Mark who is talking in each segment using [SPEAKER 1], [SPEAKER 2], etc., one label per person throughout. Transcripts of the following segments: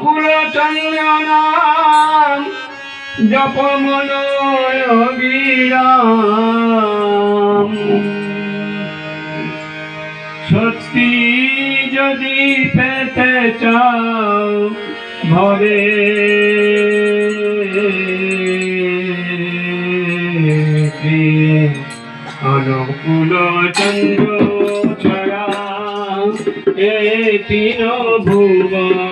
[SPEAKER 1] কুল চন্দনাম জপ মনোয় বিরাম সত্যি যদি পেতে চাও ভরে অনুকূল চন্দ্র ছড়া, এ তিন ভুবনে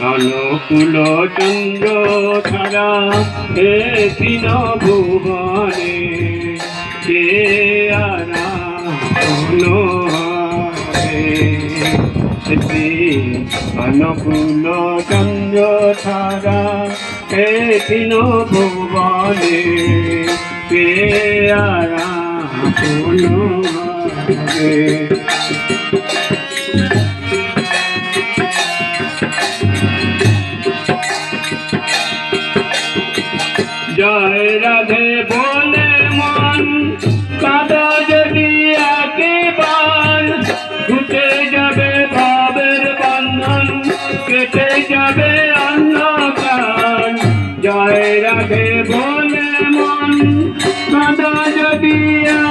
[SPEAKER 1] অনুকূল চন্দ্র ছাড়া হে তিন ভুবনে, কে আরা অনুকূল চন্দ্র ছাড়া হে তিন ভুবনে, কে আরা জয় রাধে বলে মন কাদা যদি একেবার ঘুটে যাবে ভাবের বন্ধন, কেটে যাবে অন্ধকার। জয় রাধে বলে মন কাদা যদি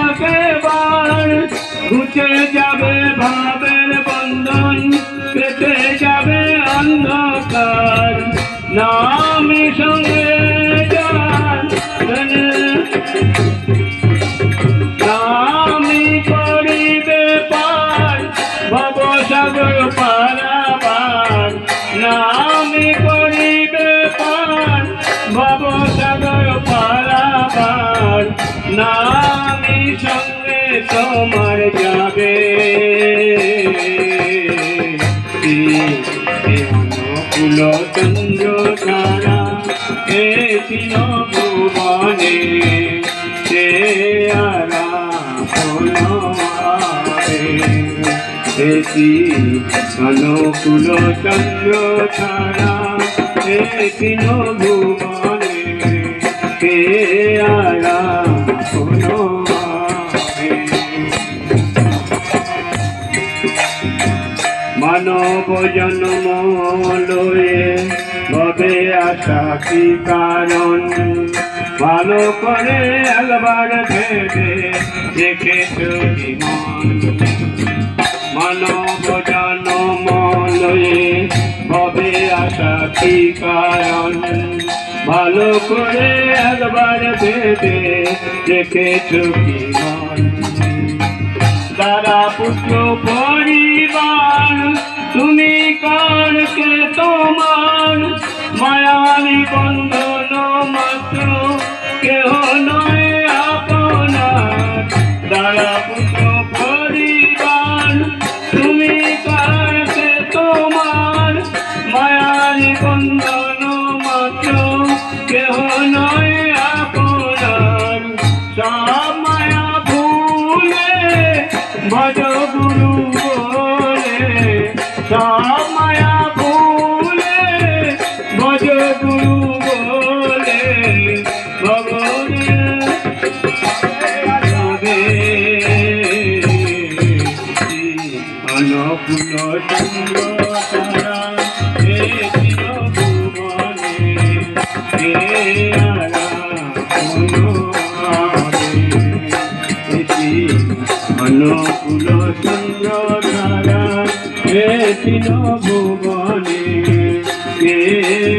[SPEAKER 1] একেবার ঘুটে যাবে ভাবের বন্ধন, কেটে যাবে অন্ধকার। নামি সঙ্গে তোমার যাবে। অনুকূল চন্দ্র তারা এ তিন ভুবনে সে আরা এটি অনুকূল চন্দ্র তারা এ তিন ভুবনে কে আরা জন্ম লয়ে ভবে আসা কি কারণ? ভালো করে একবার ভেবে দেখে চলি মানব জন্ম লয়ে ভবে আসা কি কারণ? ভালো করে একবার ভেবে দেখে চলি তারা পুত্র পরিবার বন্ধন মাত্র কেহ নয় আপনার। তারা পুত্র পরিবার, তুমি কারকে তোমার। মায়াবী বন্ধন মাত্র কেহ নয় আপনার। সব মায়া ভুলে ভজ অনুকূল চন্দ্র তারা হে চির ভুবনে হে